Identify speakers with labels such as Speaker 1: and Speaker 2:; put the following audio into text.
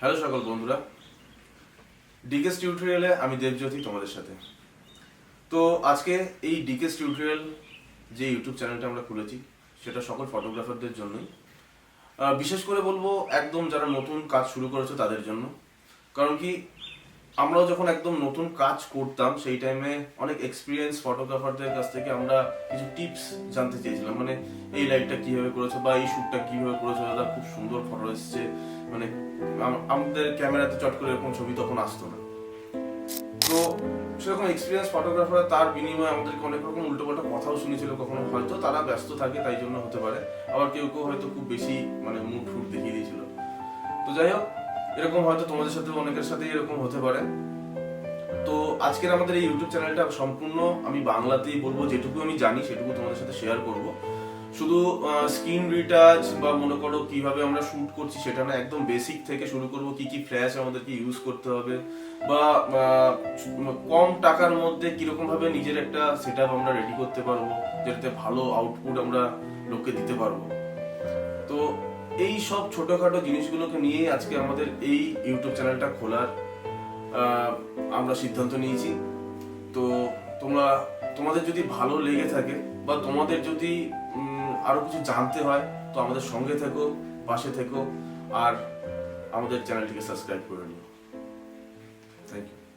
Speaker 1: Hello সকল বন্ধুরা। ডিকেস টিউটোরিয়ালে আমি দেবজ্যোতি তোমাদের সাথে। তো আজকে এই ডিকেস টিউটোরিয়াল যে ইউটিউব চ্যানেলটা আমরা খুলেছি, সেটা সকল ফটোগ্রাফারদের জন্যই। বিশেষ করে বলব, একদম যারা নতুন কাজ শুরু করেছে তাদের জন্য। কারণ কি, আমরাও যখন একদম নতুন কাজ করতাম, সেই টাইমে অনেক এক্সপিরিয়েন্স ফটোগ্রাফারদের কাছ থেকে আমরা কিছু টিপস জানতে চেয়েছিলাম। মানে এই লাইটটা কীভাবে করেছ বা এই শ্যুটটা কীভাবে করেছ, দাদা, খুব সুন্দর ফটো এসছে। মানে আমাদের ক্যামেরাতে চট করে এরকম ছবি তখন আসতো না। তো সেরকম এক্সপিরিয়েন্স ফটোগ্রাফার তার বিনিময়ে আমাদেরকে অনেক রকম উল্টোপাল্টা কথাও শুনেছিল কখনো, হয়তো তারা ব্যস্ত থাকে তাই জন্য হতে পারে, আবার কেউ কেউ হয়তো খুব বেশি মানে মুড ফুট দেখিয়ে দিয়েছিল। তো যাই হোক, এরকম হয়তো তোমাদের সাথে অনেকের সাথে এরকম হতে পারে। তো আজকের আমাদের এই ইউটিউব চ্যানেলটা সম্পূর্ণ আমি বাংলাতেই বলব, যেটুকু আমি জানি সেটুকু তোমাদের সাথে শেয়ার করব। শুধু স্ক্রিন রিটাচ বা মনে করো কীভাবে আমরা শুট করছি সেটা না, একদম বেসিক থেকে শুরু করব, কি কি ফ্ল্যাশ আমাদেরকে ইউজ করতে হবে বা কম টাকার মধ্যে কীরকম ভাবে নিজের একটা সেট আমরা রেডি করতে পারব, যেটাতে ভালো আউটপুট আমরা লোককে দিতে পারব। তো এই সব ছোটখাটো জিনিসগুলোকে নিয়েই আজকে আমাদের এই ইউটিউব চ্যানেলটা খোলার আমরা সিদ্ধান্ত নিয়েছি। তো তোমরা তোমাদের যদি ভালো লেগে থাকে বা তোমাদের যদি আরও কিছু জানতে হয়, তো আমাদের সঙ্গে থেকো, পাশে থেকো, আর আমাদের চ্যানেলটিকে সাবস্ক্রাইব করে নিও। Thank you